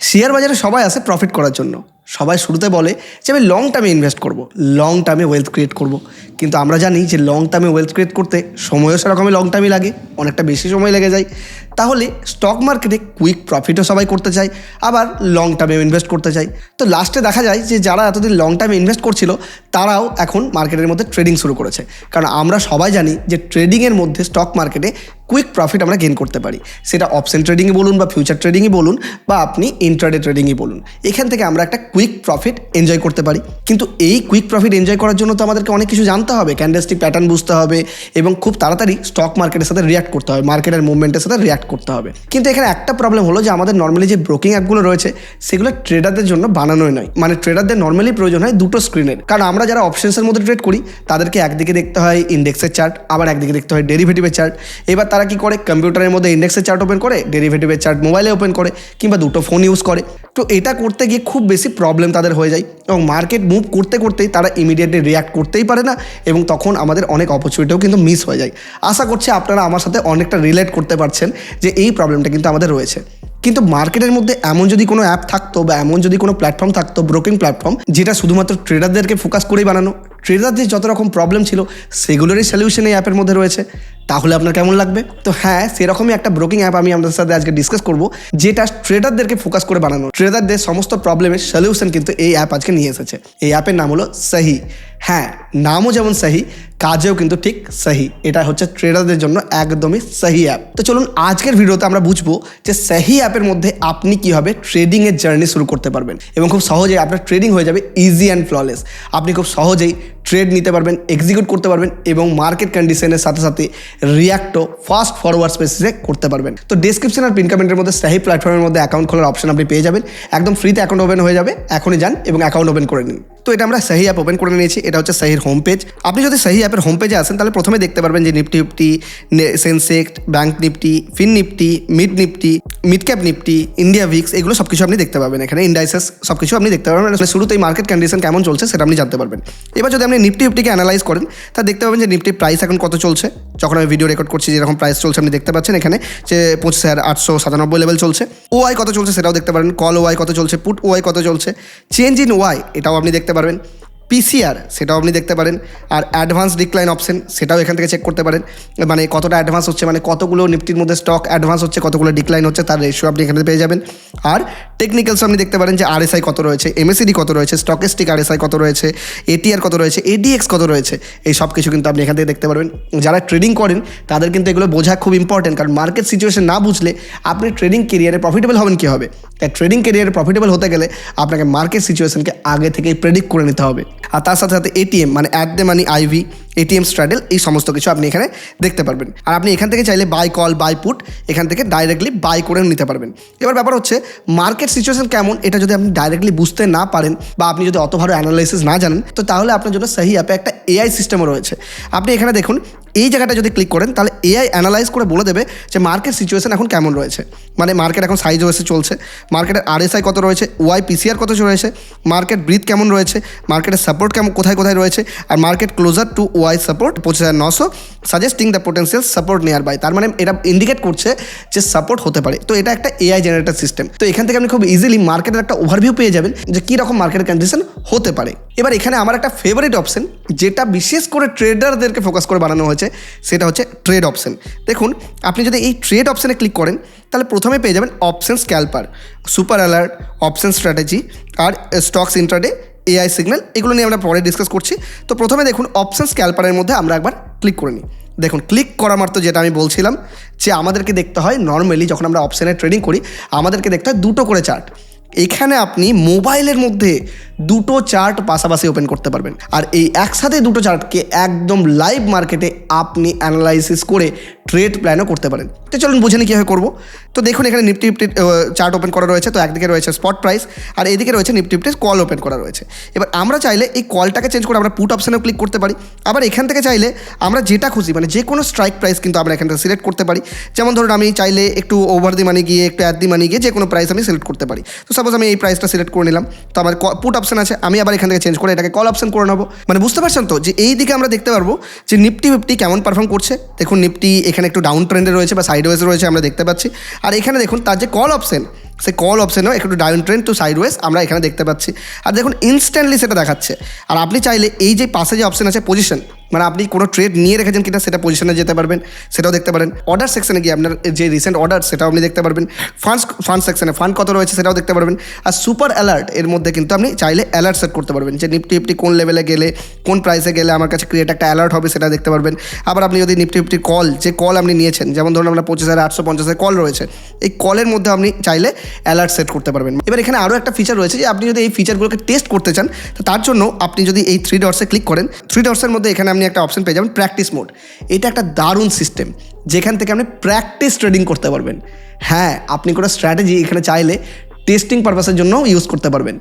Share বাজারে সবাই আসে প্রফিট করার জন্য। সবাই শুরুতে বলে যে আমি লং টার্মে ইনভেস্ট করব লং টার্মে ওয়েলথ ক্রিয়েট করব। কিন্তু আমরা জানি যে লং টার্মে ওয়েলথ ক্রিয়েট করতে সময়ও সেরকমই লং টার্মই লাগে, অনেকটা বেশি সময় লেগে যায়। তাহলে স্টক মার্কেটে কুইক প্রফিটও সবাই করতে চায়, আবার লং টার্মে ইনভেস্ট করতে চায়। তো লাস্টে দেখা যায় যে যারা এতদিন লং টার্মে ইনভেস্ট করছিল, তারাও এখন মার্কেটের মধ্যে ট্রেডিং শুরু করেছে। কারণ আমরা সবাই জানি যে ট্রেডিংয়ের মধ্যে স্টক মার্কেটে কুইক প্রফিট আমরা গেন করতে পারি। সেটা অপশন ট্রেডিংই বলুন বা ফিউচার ট্রেডিংই বলুন বা আপনি ইন্ট্রাডে ট্রেডিংই বলুন। এখান থেকে আমরা একটা কুইক প্রফিট এনজয় করতে পারি। কিন্তু এই কুইক প্রফিট এনজয় করার জন্য তো আমাদেরকে অনেক কিছু জানতে হবে। ক্যান্ডেলস্টিক প্যাটার্ন বুঝতে হবে এবং খুব তাড়াতাড়ি স্টক মার্কেটের সাথে রিয়াক্ট করতে হবে। মার্কেটের মুভমেন্টের সাথে রিয়াক্ট করতে হবে। কিন্তু এখানে একটা প্রবলেম হলো যে আমাদের নর্মালি যে ব্রোকিং অ্যাপগুলো রয়েছে, সেগুলো ট্রেডারদের জন্য বানানোই নয়। মানে ট্রেডারদের নর্মালি প্রয়োজন হয় দুটো স্ক্রিনের কারণ আমরা যারা অপশনসের মধ্যে ট্রেড করি, তাদেরকে একদিকে দেখতে হয় ইন্ডেক্সের চার্ট আবার একদিকে দেখতে হয় ডেরিভেটিভের চার্ট এবার তারা কি করে? কম্পিউটারের মধ্যে ইন্ডেক্সের চার্ট ওপেন করে ডেরিভেটিভের চার্ট মোবাইলে ওপেন করে, কিংবা দুটো ফোন ইউজ করে। তো এটা করতে গিয়ে খুব বেশি প্রবলেম তাদের হয়ে যায় এবং মার্কেট মুভ করতে করতেই তারা ইমিডিয়েটলি রিয়াক্ট করতেই পারে না এবং তখন আমাদের অনেক অপরচুনিটিও কিন্তু মিস হয়ে যায়। আশা করছি আপনারা আমার সাথে অনেকটা রিলেট করতে পারছেন যে এই প্রবলেমটা কিন্তু আমাদের রয়েছে। কিন্তু মার্কেটের মধ্যে এমন যদি কোনো অ্যাপ থাকতো বা এমন যদি কোনো প্ল্যাটফর্ম থাকতো ব্রোকিং প্ল্যাটফর্ম যেটা শুধুমাত্র ট্রেডারদেরকে ফোকাস করেই বানানো ট্রেডারদের যত রকম প্রবলেম ছিল, সেগুলোরই সলিউশন এই অ্যাপের মধ্যে রয়েছে। তাহলে আপনার কেমন লাগবে? তো হ্যাঁ সেরকমই একটা ব্রোকিং অ্যাপ আমি আপনাদের সাথে আজকে ডিসকাস করব, যেটা ট্রেডারদেরকে ফোকাস করে বানানো। ট্রেডারদের সমস্ত প্রবলেমের সলিউশন কিন্তু এই অ্যাপ আজকে নিয়ে এসেছে। এই অ্যাপের নাম হলো সাহি হ্যাঁ নামও যেমন সাহি কাজেও কিন্তু ঠিক সাহি এটা হচ্ছে ট্রেডারদের জন্য একদমই সাহি অ্যাপ তো চলুন, আজকের ভিডিওতে আমরা বুঝব যে সাহি অ্যাপের মধ্যে আপনি কীভাবে ট্রেডিংয়ের জার্নি শুরু করতে পারবেন। এবং খুব সহজেই আপনার ট্রেডিং হয়ে যাবে ইজি অ্যান্ড ফ্ললেস আপনি খুব সহজেই ট্রেড নিতে পারবেন এক্সিকিউট করতে পারবেন এবং মার্কেট কন্ডিশনের সাথে সাথে রিয়াক্টও ফাস্ট ফরওয়ার্ড স্পেসিসে করতে পারবেন। তো ডিসক্রিপশন আর পিন কমেন্টের মধ্যে সাহি প্ল্যাটফর্মের মধ্যে অ্যাকাউন্ট খোলার অপশন আপনি পেয়ে যাবেন। একদম ফ্রিতে অ্যাকাউন্ট ওপেন হয়ে যাবে, এখনই যান এবং অ্যাকাউন্ট ওপেন করে নিন। তো এটা আমরা সাহি অ্যাপ ওপেন করে নিয়েছি, এটা হচ্ছে সাহির হোম পেজ আপনি যদি সাহি অ্যাপের হোম পেজে আসেন, তাহলে প্রথমে দেখতে পারবেন যে Nifty Nifty Sensex bank Nifty fin Nifty mid Nifty mid cap Nifty India VIX এগুলো সব কিছু আপনি দেখতে পাবেন। এখানে ইন্ডাইসেস সব কিছু আপনি দেখতে পারবেন মানে শুরুতেই মার্কেট কন্ডিশন কেমন চলছে সেটা আপনি জানতে পারবেন। এবার যদি আপনি নিফটি নিফটিকে অ্যানালাইজ করেন, তা দেখতে পাবেন যে নিফটির প্রাইস এখন কত চলছে। যখন আমি ভিডিও রেকর্ড করছি যেরকম প্রাইস চলছে, আপনি দেখতে পাচ্ছেন এখানে যে পঁচিশ হাজার আটশো সাতানব্বই লেভেল চলছে। ওয়াই কত চলছে সেটাও দেখতে পারেন কল ওয়াই কত চলছে পুট ওয়াই কত চলছে চেঞ্জ ইন ওয়াই এটাও আপনি দেখতে পারবেন। পিসিআর সেটাও আপনি দেখতে পারেন। আর অ্যাডভান্স ডিক্লাইন অপশন সেটাও এখান থেকে চেক করতে পারেন। মানে কতটা অ্যাডভান্স হচ্ছে মানে কতগুলো নিফটির মধ্যে স্টক অ্যাডভান্স হচ্ছে, কতগুলো ডিক্লাইন হচ্ছে, তার রেশিও আপনি এখানে পেয়ে যাবেন। আর টেকনিক্যালস আপনি দেখতে পারেন যে আরএসআই কত রয়েছে এমএসিডি কত রয়েছে স্টকেস্টিক আরএসআই কত রয়েছে এটিআর কত রয়েছে এডিএক্স কত রয়েছে, এই সব কিছু কিন্তু আপনি এখান থেকে দেখতে পারবেন। যারা ট্রেডিং করেন, তাদের কিন্তু এগুলো বোঝা খুব ইম্পর্টেন্ট কারণ মার্কেট সিচুয়েশন না বুঝলে আপনি ট্রেডিং কেরিয়ারে প্রফিটেবল হবেন কী হবে তাই ট্রেডিং ক্যারিয়ারে প্রফিটেবল হতে গেলে আপনাকে মার্কেট সিচুয়েশনকে আগে থেকেই প্রেডিক্ট করে নিতে হবে। আর তার সাথে সাথে এটিএম মানে at the money IV ATM straddle এই সমস্ত কিছু আপনি এখানে দেখতে পারবেন। আর আপনি এখান থেকে চাইলে বাই কল বাই পুট এখান থেকে ডাইরেক্টলি বাই করে নিতে পারবেন। এবার ব্যাপার হচ্ছে মার্কেট সিচুয়েশন কেমন, এটা যদি আপনি ডাইরেক্টলি বুঝতে না পারেন বা আপনি যদি অত ভালো অ্যানালাইসিস না জানেন, তো তাহলে আপনার জন্য সেই অ্যাপে একটা এআই সিস্টেমও রয়েছে। আপনি এখানে দেখুন, এই জায়গাটা যদি ক্লিক করেন, তাহলে এআই অ্যানালাইজ করে বলে দেবে যে মার্কেট সিচুয়েশন এখন কেমন রয়েছে। মানে মার্কেট এখন সাইজ ওয়েসে চলছে মার্কেটের আরএসআই কত রয়েছে ওয়াই পিসিআর কত রয়েছে মার্কেট ব্রিথ কেমন রয়েছে মার্কেটের সাপোর্ট কেমন, কোথায় কোথায় রয়েছে, আর market closer to Y support পঁচিশ হাজার নশো suggesting the potential support nearby তার মানে এটা ইন্ডিকেট করছে যে সাপোর্ট হতে পারে। তো এটা একটা এআই জেনারেটার সিস্টেম তো এখান থেকে আপনি খুব ইজিলি মার্কেটের একটা ওভারভিউ পেয়ে যাবেন যে কী রকম মার্কেটের কন্ডিশন হতে পারে। এবার এখানে আমার একটা ফেভারিট অপশন যেটা বিশেষ করে ট্রেডারদেরকে ফোকাস করে বানানো হয়েছে, সেটা হচ্ছে ট্রেড অপশন দেখুন, আপনি যদি এই ট্রেড অপশনে ক্লিক করেন, তাহলে প্রথমে পেয়ে যাবেন option scalper super alert option strategy আর স্টকস ইন্টারডে এআই সিগন্যাল এগুলো নিয়ে আমরা পরে ডিসকাস করছি। তো প্রথমে দেখুন অপশন স্ক্যালপারের মধ্যে আমরা একবার ক্লিক করে নিই। দেখুন ক্লিক করা মাত্র যেটা আমি বলছিলাম, যে আমাদেরকে দেখতে হয় নর্মালি যখন আমরা অপশানে ট্রেডিং করি, আমাদেরকে দেখতে হয় দুটো করে চার্ট এখানে আপনি মোবাইলের মধ্যে দুটো চার্ট পাশাপাশি ওপেন করতে পারবেন। আর এই একসাথে দুটো চার্টকে একদম লাইভ মার্কেটে আপনি অ্যানালাইসিস করে ট্রেড প্ল্যানও করতে পারেন। তো চলুন বুঝে নিই কীভাবে করব। তো দেখুন, এখানে নিফটি নিফটি চার্ট ওপেন করা রয়েছে। তো একদিকে রয়েছে স্পট প্রাইস আর এদিকে রয়েছে নিফটি নিফটির কল ওপেন করা রয়েছে। এবার আমরা চাইলে এই কলটাকে চেঞ্জ করে আমরা পুট অপশানেও ক্লিক করতে পারি। আবার এখান থেকে চাইলে আমরা যেটা খুশি মানে যে কোনো স্ট্রাইক প্রাইস কিন্তু আমরা এখান থেকে সিলেক্ট করতে পারি। যেমন ধরুন, আমি চাইলে একটু ওভার দি মানি গিয়ে, একটু অ্যাট দি মানি গিয়ে যে কোনো প্রাইস আমি সিলেক্ট করতে পারি। তো সাপোজ আমি এই প্রাইসটা সিলেক্ট করে নিলাম। তো আমার পুট অপশন আছে, আমি আবার এখান থেকে চেঞ্জ করে এটাকে কল অপশন করে নেব। মানে বুঝতে পারছেন তো? যে এই দিকে আমরা দেখতে পারব যে নিফটি ফিফটি কেমন পারফর্ম করছে। দেখুন নিফটি এখানে একটু ডাউন ট্রেন্ডে রয়েছে বা সাইড ওয়েজে রয়েছে আমরা দেখতে পাচ্ছি। আর এখানে দেখুন, তার যে কল অপশন সে কল অপশনেও একটু ডাউন ট্রেন টু সাইডওয়েজ আমরা এখানে দেখতে পাচ্ছি। আর দেখুন ইনস্ট্যান্টলি সেটা দেখাচ্ছে। আর আপনি চাইলে এই যে পাশে যে অপশন আছে পজিশন মানে আপনি কোনো ট্রেড নিয়ে রেখেছেন কিনা সেটা পজিশনে যেতে পারবেন, সেটাও দেখতে পারেন। অর্ডার সেকশনে গিয়ে আপনার যে রিসেন্ট অর্ডার সেটাও আপনি দেখতে পারবেন। ফান্ডস ফান্ড সেকশনে ফান্ড কত রয়েছে সেটাও দেখতে পারবেন। আর সুপার অ্যালার্ট এর মধ্যে কিন্তু আপনি চাইলে অ্যালার্ট সেট করতে পারবেন যে নিফটি ফিফটি কোন লেভেলে গেলে, কোন প্রাইসে গেলে আমার কাছে ক্রিয়েট একটা অ্যালার্ট হবে সেটা দেখতে পারবেন। আবার আপনি যদি নিফটি ফিফটি কল যে কল আপনি নিয়েছেন, যেমন ধরুন আপনার পঁচিশ হাজার আটশো পঞ্চাশের কল রয়েছে, এই কলের মধ্যে আপনি চাইলে অ্যালার্ট সেট করতে পারবেন। এবার এখানে আরও একটা ফিচার রয়েছে যে আপনি যদি এই ফিচারগুলোকে টেস্ট করতে চান তার জন্য আপনি যদি এই থ্রি ডটসে ক্লিক করেন থ্রি ডটসের মধ্যে এখানে আপনি একটা অপশন পেয়ে যাবেন প্র্যাকটিস মোড এটা একটা দারুণ সিস্টেম যেখান থেকে আপনি প্র্যাকটিস ট্রেডিং করতে পারবেন। হ্যাঁ আপনি কোনো স্ট্র্যাটেজি এখানে চাইলে টেস্টিং পারপাসের জন্য ইউজ করতে পারবেন।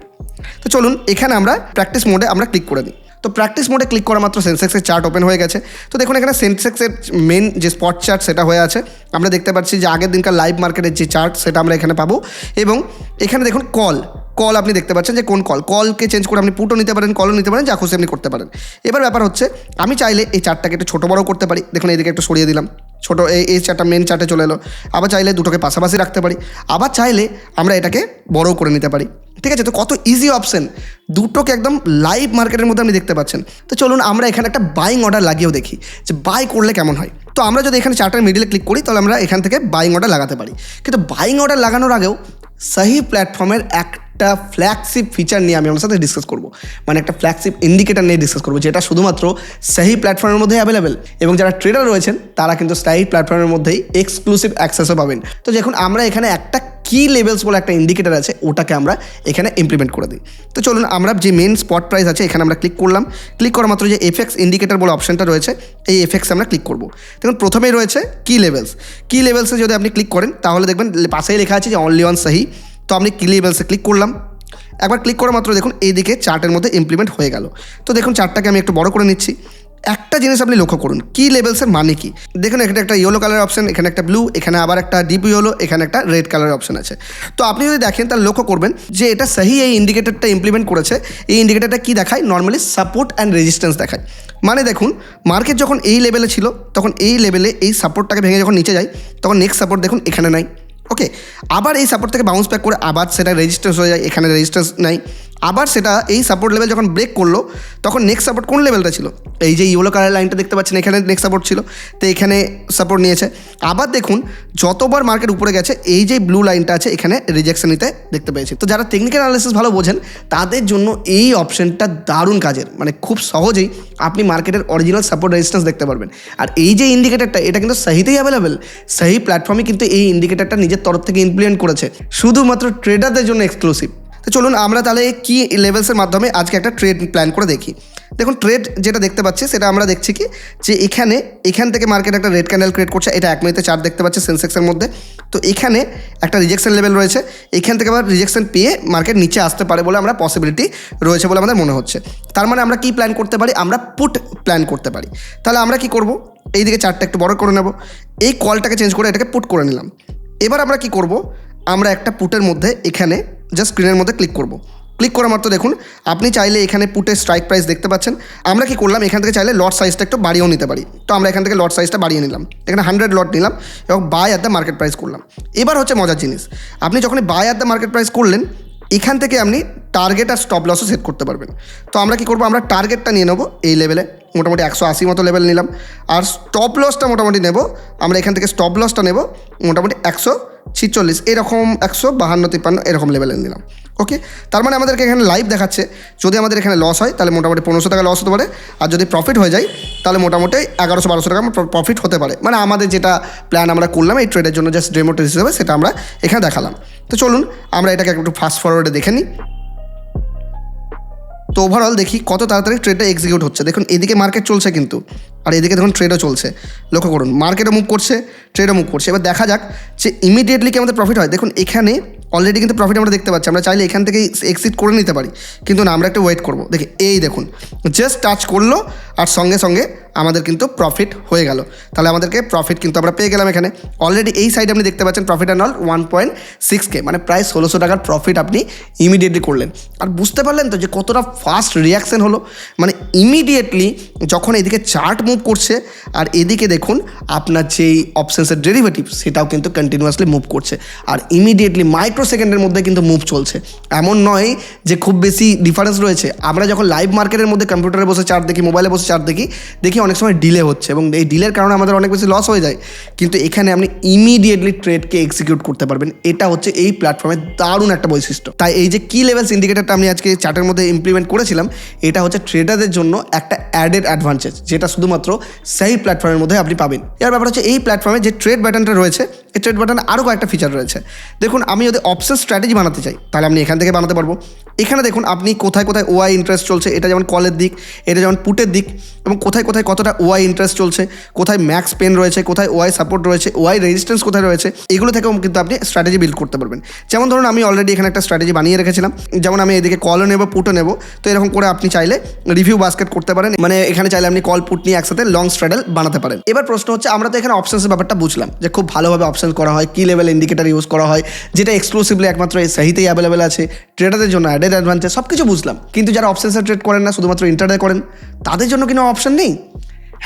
তো চলুন, এখানে আমরা প্র্যাকটিস মোডে আমরা ক্লিক করে দিই। তো প্র্যাকটিস মোডে ক্লিক করা মাত্র সেন্সেক্সের চার্ট ওপেন হয়ে গেছে। তো দেখুন এখানে সেন্সেক্সের মেন যে স্পট চার্ট সেটা হয়ে আছে। আমরা দেখতে পাচ্ছি যে আগের দিনকার লাইভ মার্কেটের যে চার্ট সেটা আমরা এখানে পাবো। এবং এখানে দেখুন কল কল আপনি দেখতে পাচ্ছেন যে কোন কল কলকে চেঞ্জ করে আপনি পুটো নিতে পারেন কলও নিতে পারেন, যা খুশি আপনি করতে পারেন। এবার ব্যাপার হচ্ছে, আমি চাইলে এই চার্টটাকে একটু ছোটো বড়ো করতে পারি। দেখুন এদিকে একটু সরিয়ে দিলাম। ছোটো এই এই চারটা মেন চার্টে চলে এলো। আবার চাইলে দুটোকে পাশাপাশি রাখতে পারি। আবার চাইলে আমরা এটাকে বড়ও করে নিতে পারি। ঠিক আছে? তো কত ইজি অপশন দুটোকে একদম লাইভ মার্কেটের মধ্যে আপনি দেখতে পাচ্ছেন। তো চলুন আমরা এখানে একটা বাইং অর্ডার লাগিয়েও দেখি যে বাই করলে কেমন হয়। তো আমরা যদি এখানে চার্টার মিডিলে ক্লিক করি, তাহলে আমরা এখান থেকে বাইং অর্ডার লাগাতে পারি। কিন্তু বাইং অর্ডার লাগানোর আগেও, সাহি প্ল্যাটফর্মের একটা ফ্ল্যাগশিপ ফিচার নিয়ে আমি আপনার সাথে ডিসকাস করব। মানে একটা ফ্ল্যাগশিপ ইন্ডিকেটার নিয়ে ডিসকাস করব, যেটা শুধুমাত্র সেই প্ল্যাটফর্মের মধ্যেই অ্যাভেলেবেল এবং যারা ট্রেডার রয়েছেন, তারা কিন্তু সাহি প্ল্যাটফর্মের মধ্যেই এক্সক্লুসিভ অ্যাক্সেসও পাবেন। তো দেখুন, আমরা এখানে একটা কি লেভেলস বলে একটা ইন্ডিকেটার আছে, ওটাকে আমরা এখানে ইমপ্লিমেন্ট করে দিই। তো চলুন, আমরা যে মেন স্পট প্রাইস আছে, এখানে আমরা ক্লিক করলাম। ক্লিক করা মাত্র যে এফএক্স ইন্ডিকেটার বলে অপশনটা রয়েছে, এই এফএক্স আমরা ক্লিক করব। দেখুন, প্রথমেই রয়েছে কি লেভেলস কি লেভেলসে যদি আপনি ক্লিক করেন, তাহলে দেখবেন পাশেই লেখা আছে যে অনলি অন সাহি। তো আপনি কি লেভেলসে ক্লিক করলাম। একবার ক্লিক করা মাত্র দেখুন এইদিকে চার্টের মধ্যে ইমপ্লিমেন্ট হয়ে গেল। তো দেখুন চার্টটাকে আমি একটু বড় করে নিচ্ছি। একটা জিনিস আপনি লক্ষ্য করুন কি লেভেলসের মানে কি? দেখুন এখানে একটা ইয়েলো কালার অপশন এখানে একটা ব্লু এখানে আবার একটা ডিপ ইয়েলো এখানে একটা রেড কালার অপশন আছে। তো আপনি যদি দেখেন তাহলে লক্ষ্য করবেন যে এটা সাহি এই ইন্ডিকেটরটা ইমপ্লিমেন্ট করেছে। এই ইন্ডিকেটরটা কি দেখায়? নর্মালি সাপোর্ট অ্যান্ড রেজিস্ট্যান্স দেখায়। মানে দেখুন মার্কেট যখন এই লেভেলে ছিল, তখন এই লেভেলে এই সাপোর্টটাকে ভেঙে যখন নিচে যায়, তখন নেক্সট সাপোর্ট দেখুন এখানে নাই। ওকে আবার এই সাপোর্ট থেকে বাউন্স ব্যাক করে আবার সেটা রেজিস্ট্যান্স হয়ে যায়, এখানে রেজিস্ট্যান্স নাই। আবার সেটা এই সাপোর্ট লেভেল যখন ব্রেক করল, তখন নেক্সট সাপোর্ট কোন লেভেলটা ছিল? এই যে ইয়েলো কালার লাইনটা দেখতে পাচ্ছেন, এখানে নেক্সট সাপোর্ট ছিল, তো এখানে সাপোর্ট নিয়েছে। আবার দেখুন, যতবার মার্কেট উপরে গেছে, এই যে ব্লু লাইনটা আছে, এখানে রিজেকশন নিতে দেখতে পেয়েছি। তো যারা টেকনিক্যাল অ্যানালিসিস ভালো বোঝেন, তাদের জন্য এই অপশনটা দারুণ কাজের। মানে খুব সহজেই আপনি মার্কেটের অরিজিনাল সাপোর্ট রেজিস্ট্যান্স দেখতে পারবেন। আর এই যে ইন্ডিকেটারটা এটা কিন্তু সাহিতেই অ্যাভেলেবেল সাহি প্ল্যাটফর্মে কিন্তু এই ইন্ডিকেটারটা নিজের তরফ থেকে ইমপ্লিমেন্ট করেছে, শুধুমাত্র ট্রেডারদের জন্য এক্সক্লুসিভ তো চলুন আমরা তাহলে কি লেভেলসের মাধ্যমে আজকে একটা ট্রেড প্ল্যান করে দেখি। দেখুন ট্রেড যেটা দেখতে পাচ্ছি, সেটা আমরা দেখছি কি, যে এখানে, এখান থেকে মার্কেট একটা রেড ক্যান্ডেল ক্রিয়েট করছে, এটা এক মিনিটে চার্ট দেখতে পাচ্ছি সেন্সেক্সের মধ্যে। তো এখানে একটা রিজেকশন লেভেল রয়েছে, এখান থেকে আবার রিজেকশন পেয়ে মার্কেট নিচে আসতে পারে বলে আমরা পসিবিলিটি রয়েছে বলে আমাদের মনে হচ্ছে। তার মানে আমরা কি প্ল্যান করতে পারি? আমরা পুট প্ল্যান করতে পারি। তাহলে আমরা কি করব? এইদিকে চার্টটা একটু বড় করে নেব। এই কলটাকে চেঞ্জ করে এটাকে পুট করে নিলাম। এবার আমরা কি করব? আমরা একটা পুটের মধ্যে এখানে জাস্ট স্ক্রিনের মধ্যে ক্লিক করব। ক্লিক করা মাত্র দেখুন, আপনি চাইলে এখানে পুটের স্ট্রাইক প্রাইস দেখতে পাচ্ছেন। আমরা কি করলাম? এখান থেকে চাইলে লট সাইজটা একটু বাড়িয়েও নিতে পারি। তো আমরা এখান থেকে লট সাইজটা বাড়িয়ে নিলাম। এখানে হান্ড্রেড লট নিলাম এবং buy at the market price করলাম। এবার হচ্ছে মজার জিনিস, আপনি যখন buy at the market price করলেন, এখান থেকে আপনি টার্গেট আর স্টপ লসও সেট করতে পারবেন। তো আমরা কি করব? আমরা টার্গেটটা নিয়ে নেব এই লেভেলে মোটামুটি একশো আশি মতো লেভেল নিলাম। আর স্টপ লসটা মোটামুটি নেব। আমরা এখান থেকে স্টপ লসটা নেব। মোটামুটি একশো ছিচল্লিশ, এরকম একশো বাহান্ন, তিপ্পান্ন, এরকম লেভেলের নিলাম। ওকে তার মানে আমাদেরকে এখানে লাইভ দেখাচ্ছে। যদি আমাদের এখানে লস হয়, তাহলে মোটামুটি পনেরোশো টাকা লস হতে পারে। আর যদি প্রফিট হয়ে যায়, তাহলে মোটামুটি এগারোশো, বারোশো টাকা প্রফিট হতে পারে। মানে আমাদের যেটা প্ল্যান আমরা করলাম এই ট্রেডের জন্য জাস্ট ডেমো টেস্ট হিসেবে সেটা আমরা এখানে দেখালাম। তো চলুন, আমরা এটাকে একটু ফাস্ট ফরওয়ার্ডে দেখে নিই। তো ওভারঅল দেখি কত তাড়াতাড়ি ট্রেডটা এক্সিকিউট হচ্ছে। দেখুন, এদিকে মার্কেট চলছে কিন্তু, আর এদিকে দেখুন ট্রেডও চলছে। লক্ষ্য করুন মার্কেটও মুভ করছে ট্রেডও মুভ করছে। এবার দেখা যাক যে ইমিডিয়েটলি কি আমাদের প্রফিট হয়। দেখুন, এখানে অলরেডি কিন্তু প্রফিট আমরা দেখতে পাচ্ছি। আমরা চাইলে এখান থেকেই এক্সিট করে নিতে পারি। কিন্তু না, আমরা একটু ওয়েট করব। দেখি, এই দেখুন জাস্ট টাচ করল আর সঙ্গে সঙ্গে আমাদের কিন্তু প্রফিট হয়ে গেল। তাহলে আমাদেরকে প্রফিট কিন্তু আমরা পেয়ে গেলাম এখানে। অলরেডি এই সাইডে আপনি দেখতে পাচ্ছেন profit and all one point six K মানে প্রায় ষোলোশো টাকার প্রফিট আপনি ইমিডিয়েটলি করলেন। আর বুঝতে পারলেন তো যে কতটা ফাস্ট রিয়াকশন হলো? মানে ইমিডিয়েটলি যখন এদিকে চার্ট মুভ করছে, আর এদিকে দেখুন আপনার যেই অপশানসের ডেরিভেটিভ সেটাও কিন্তু কন্টিনিউয়াসলি মুভ করছে। আর ইমিডিয়েটলি মাইক্রো সেকেন্ডের মধ্যে কিন্তু মুভ চলছে। এমন নয় যে খুব বেশি ডিফারেন্স রয়েছে। আমরা যখন লাইভ মার্কেটের মধ্যে কম্পিউটারে বসে চার্ট দেখি মোবাইলে বসে চার্ট দেখি দেখি অনেক সময় ডিলে হচ্ছে এবং এই ডিলের কারণে আমাদের অনেক বেশি লস হয়ে যায়। কিন্তু এখানে আপনি ইমিডিয়েটলি ট্রেডকে এক্সিকিউট করতে পারবেন। এটা হচ্ছে এই প্ল্যাটফর্মের দারুণ একটা বৈশিষ্ট্য। তাই এই যে কি লেভেলস ইন্ডিকেটারটা আমি আজকে চার্টের মধ্যে ইমপ্লিমেন্ট করেছিলাম, এটা হচ্ছে ট্রেডারদের জন্য একটা অ্যাডেড অ্যাডভান্টেজ যেটা শুধুমাত্র সেই প্ল্যাটফর্মের মধ্যে আপনি পাবেন। এর ব্যাপার হচ্ছে, এই প্ল্যাটফর্মে যে ট্রেড বাটনটা রয়েছে এই ট্রেড বাটনে আরও কয়েকটা ফিচার রয়েছে। দেখুন, আমি যদি অপশন স্ট্র্যাটেজি বানাতে চাই, তাহলে আপনি এখান থেকে বানাতে পারব। এখানে দেখুন, আপনি কোথায় কোথায় ওয়াই ইন্টারেস্ট চলছে, এটা যেমন কলের দিক, এটা যেমন পুটের দিক, এবং কোথায় কোথায় কতটা ওয়াই ইন্টারেস্ট চলছে, কোথায় ম্যাক্স পেন রয়েছে, কোথায় ওয়াই সাপোর্ট রয়েছে ওয়াই রেজিস্ট্যান্স কোথায় রয়েছে, এগুলো থেকেও কিন্তু আপনি স্ট্র্যাটেজি বিল্ড করতে পারবেন। যেমন ধরুন, আমি অলরেডি এখানে একটা স্ট্র্যাটেজি বানিয়ে রেখেছিলাম, যেমন আমি এদিকে কলও নেব পুটও নেব, তো এরকম করে আপনি চাইলে রিভিউ বাস্কেট করতে পারেন মানে এখানে চাইলে আপনি কল পুট নিয়ে একসাথে লং স্ট্র্যাডেল বানাতে পারেন। এবার প্রশ্ন হচ্ছে, আমরা তো এখানে অপশনসের ব্যাপারটা বুঝলাম, যে খুব ভালোভাবে অপশন করা হয় কি লেভেল ইন্ডিকেটার ইউজ করা হয়, যেটা এক্সক্লুসিভলি একমাত্র এই সাহিতেই অ্যাভেলেবেল আছে। ট্রেডারদের জন্য অ্যাডেড অ্যাডভান্টেজ সব কিছু বুঝলাম। কিন্তু যারা অপশনসে ট্রেড করেন না, শুধুমাত্র ইন্টারডে করেন, তাদের জন্য কোনো অপশন নেই?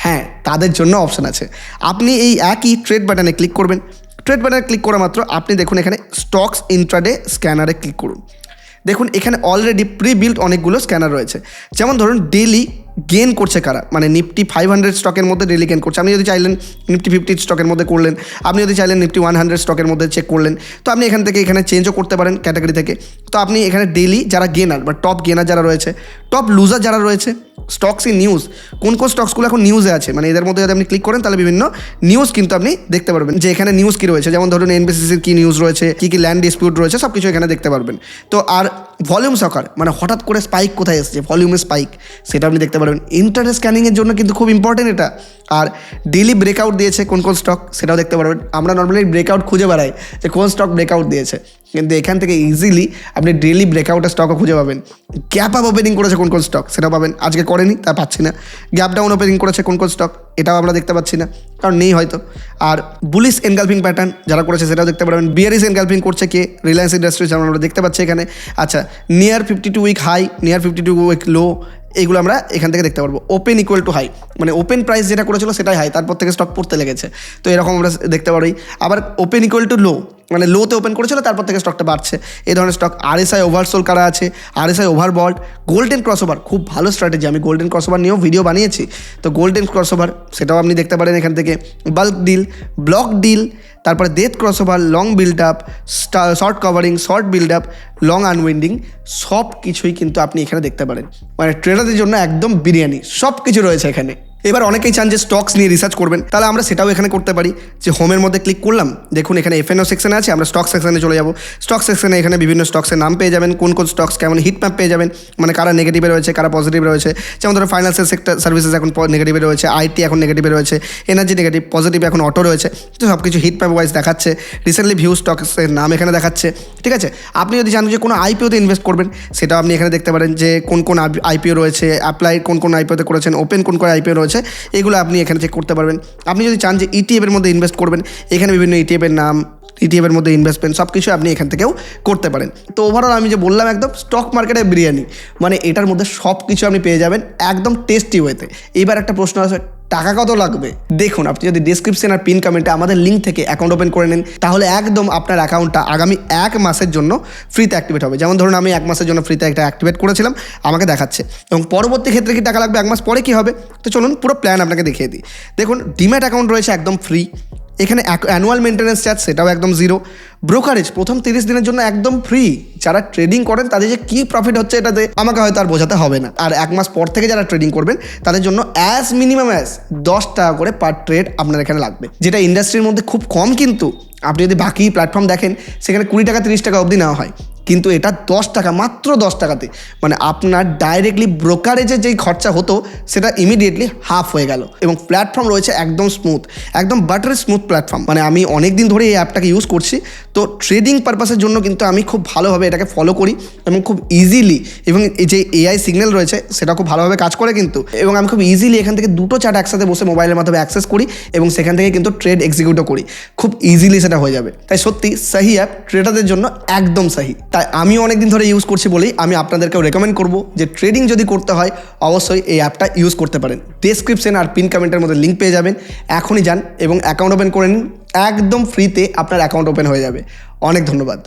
হ্যাঁ তাদের জন্য অপশন আছে। আপনি এই একই ট্রেড বাটনে ক্লিক করবেন। ট্রেড বাটনে ক্লিক করা মাত্র আপনি দেখুন এখানে স্টকস ইন্ট্রাডে স্ক্যানারে ক্লিক করুন। দেখুন, এখানে অলরেডি প্রি বিল্ড অনেকগুলো স্ক্যানার রয়েছে। যেমন ধরুন ডেলি গেন করছে কারা? মানে নিফটি ফাইভ হান্ড্রেড স্টকের মধ্যে ডেলি গেন করছে। আপনি যদি চাইলেন নিফটি ফিফটি স্টকের মধ্যে করলেন, আপনি যদি চাইলেন নিফটি ওয়ান হান্ড্রেড স্টকের মধ্যে চেক করলেন, তো আপনি এখান থেকে এখানে চেঞ্জও করতে পারেন ক্যাটাগরি থেকে। তো আপনি এখানে ডেলি যারা গেনার বা টপ গেনার যারা রয়েছে টপ লুজার যারা রয়েছে স্টকস ইন নিউজ কোন কোন স্টকসগুলো এখন নিউজে আছে? মানে এদের মধ্যে যদি আপনি ক্লিক করেন, তাহলে বিভিন্ন নিউজ কিন্তু আপনি দেখতে পারবেন। যে এখানে নিউজ কী রয়েছে? যেমন ধরুন এনবিসিসির কী নিউজ রয়েছে? কী কী ল্যান্ড ডিসপিউট রয়েছে? সব কিছু এখানে দেখতে পারবেন। তো আর ভলিউম সকার মানে হঠাৎ করে স্পাইক কোথায় এসছে ভলিউমের স্পাইক সেটা আপনি দেখতে পারবেন। ইন্টারনেট স্ক্যানিংয়ের জন্য কিন্তু খুব ইম্পর্টেন্ট এটা। আর ডেলি ব্রেকআউট দিয়েছে কোন কোন স্টক সেটাও দেখতে পারবেন। আমরা নর্মালি ব্রেকআউট খুঁজে বেড়াই যে কোন স্টক ব্রেকআউট দিয়েছে। কিন্তু এখান থেকে ইজিলি আপনি ডেলি ব্রেকআউটের স্টকও খুঁজে পাবেন। গ্যাপ আপ ওপেনিং করেছে কোন কোন স্টক সেটাও পাবেন। আজকে করেনি, তা পাচ্ছি না। গ্যাপ ডাউন ওপেনিং করেছে কোন কোন স্টক এটাও আমরা দেখতে পাচ্ছি না, কারণ নেই হয়তো। আর বুলিশ এনগালফিং প্যাটার্ন যারা করেছে সেটাও দেখতে পারবেন। বিয়ারিস এনগালফিং করছে কে? রিলায়েন্স ইন্ডাস্ট্রিজ আমরা দেখতে পাচ্ছি এখানে। আচ্ছা near fifty two week high near fifty two week low এইগুলো আমরা এখান থেকে দেখতে পারব। ওপেন ইকুয়াল টু হাই মানে ওপেন প্রাইস যেটা করেছিল সেটাই হাই তারপর থেকে স্টক পড়তে লেগেছে। তো এরকম আমরা দেখতে পারি। আবার ওপেন ইকুয়াল টু লো মানে লোতে ওপেন করেছিল, তারপর থেকে স্টকটা বাড়ছে। এই ধরনের স্টক আরএসআই ওভারসোল কারা আছে আরএসআই ওভারবল্ট গোল্ডেন ক্রসওভার খুব ভালো স্ট্র্যাটেজি আমি গোল্ডেন ক্রসওভার নিয়েও ভিডিও বানিয়েছি। তো গোল্ডেন ক্রসওভার সেটাও আপনি দেখতে পারেন এখান থেকে। বাল্ক ডিল ব্লক ডিল তারপরে death crossover long build up short covering short build up long unwinding সব কিছুই কিন্তু আপনি এখানে দেখতে পারেন। মানে ট্রেডারদের জন্য একদম বিরিয়ানি সব কিছু রয়েছে এখানে। এবার অনেকেই চান যে স্টকস নিয়ে রিসার্চ করবেন। তাহলে আমরা সেটাও এখানে করতে পারি যে হোমের মধ্যে ক্লিক করলাম। দেখুন, এখানে এফএনও সেকশনে আছে, আমরা স্টক সেকশনে চলে যাব। স্টক সেকশনে এখানে বিভিন্ন স্টকসের নাম পেয়ে যাবেন, কোন কোন স্টকস কেমন হিট ম্যাপ পেয়ে যাবেন মানে কারা নেগেটিভে রয়েছে, কারা পজিটিভে রয়েছে। যেমন ধরো ফাইন্যান্সিয়াল সেক্টর সার্ভিসেস এখন নেগেটিভে রয়েছে আইটি এখন নেগেটিভে রয়েছে এনার্জি নেগেটিভ পজিটিভ এখন অটো রয়েছে। তো সব কিছু হিট ম্যাপ ওয়াইজ দেখাচ্ছে রিসেন্টলি ভিউ স্টকসের নাম এখানে দেখাচ্ছে। ঠিক আছে? আপনি যদি জানেন যে কোনো আইপিওতে ইনভেস্ট করবেন, সেটাও আপনি এখানে দেখতে পারেন যে কোন কোন আইপিও রয়েছে অ্যাপ্লাই কোন কোন আইপিওতে করেছেন ওপেন কোন কোন আইপিও রয়েছে। এগুলো আপনি এখানে চেক করতে পারবেন। আপনি যদি চান যে ইটিএফের মধ্যে ইনভেস্ট করবেন, এখানে বিভিন্ন ইটিএফের নাম ইটিএফের মধ্যে ইনভেস্টমেন্ট সব কিছু আপনি এখান থেকেও করতে পারেন। তো ওভারঅল আমি যে বললাম একদম স্টক মার্কেটের বিরিয়ানি মানে এটার মধ্যে সব কিছু আপনি পেয়ে যাবেন একদম টেস্টি ওয়েতে এবার একটা প্রশ্ন আছে টাকা কত লাগবে? দেখুন, আপনি যদি ডিসক্রিপশন আর পিন কমেন্টে আমাদের লিঙ্ক থেকে অ্যাকাউন্ট ওপেন করে নেন, তাহলে একদম আপনার অ্যাকাউন্টটা আগামী এক মাসের জন্য ফ্রিতে অ্যাক্টিভেট হবে। যেমন ধরুন, আমি এক মাসের জন্য ফ্রিতে একটা অ্যাক্টিভেট করেছিলাম, আমাকে দেখাচ্ছে। এবং পরবর্তী ক্ষেত্রে কি টাকা লাগবে? এক মাস পরে কি হবে? তো চলুন, পুরো প্ল্যান আপনাকে দেখিয়ে দিই। দেখুন ডিম্যাট অ্যাকাউন্ট রয়েছে একদম ফ্রি এখানে অ্যানুয়াল মেনটেন্যান্স চার্জ সেটাও একদম জিরো ব্রোকারেজ প্রথম তিরিশ দিনের জন্য একদম ফ্রি যারা ট্রেডিং করেন, তাদের যে কী প্রফিট হচ্ছে, এটাতে আমাকে হয়তো আর বোঝাতে হবে না। আর এক মাস পর থেকে যারা ট্রেডিং করবেন, তাদের জন্য অ্যাজ মিনিমাম অ্যাজ দশ টাকা করে পার ট্রেড আপনার এখানে লাগবে। যেটা ইন্ডাস্ট্রির মধ্যে খুব কম কিন্তু। আপনি যদি বাকি প্ল্যাটফর্ম দেখেন, সেখানে কুড়ি টাকা, তিরিশ টাকা অবধি নেওয়া হয়। কিন্তু এটা দশ টাকা, মাত্র দশ টাকাতে। মানে আপনার ডাইরেক্টলি ব্রোকারেজে যেই খরচা হতো, সেটা ইমিডিয়েটলি হাফ হয়ে গেল। এবং প্ল্যাটফর্ম রয়েছে একদম স্মুথ একদম বাটার স্মুথ প্ল্যাটফর্ম মানে আমি অনেক দিন ধরে এই অ্যাপটাকে ইউজ করছি। তো ট্রেডিং পারপাসের জন্য কিন্তু আমি খুব ভালোভাবে এটাকে ফলো করি এবং খুব ইজিলি এবং যে এআই সিগন্যাল রয়েছে, সেটা খুব ভালোভাবে কাজ করে কিন্তু। এবং আমি খুব ইজিলি এখান থেকে দুটো চার্ট একসাথে বসে মোবাইলের মাধ্যমে অ্যাক্সেস করি এবং সেখান থেকে কিন্তু ট্রেড এক্সিকিউটও করি। খুব ইজিলি সেটা হয়ে যাবে। তাই সত্যি সাহি অ্যাপ ট্রেডারদের জন্য একদম সাহি তাই আমিও অনেক দিন ধরে ইউজ করছি বলেই আমি আপনাদেরকেও রেকমেন্ড করব যে ট্রেডিং যদি করতে হয়, অবশ্যই এই অ্যাপটা ইউজ করতে পারেন। ডেসক্রিপশন আর পিন কমেন্টের মধ্যে লিঙ্ক পেয়ে যাবেন। এখনই যান এবং অ্যাকাউন্ট ওপেন করে নিন। একদম ফ্রিতে আপনার অ্যাকাউন্ট ওপেন হয়ে যাবে। অনেক ধন্যবাদ।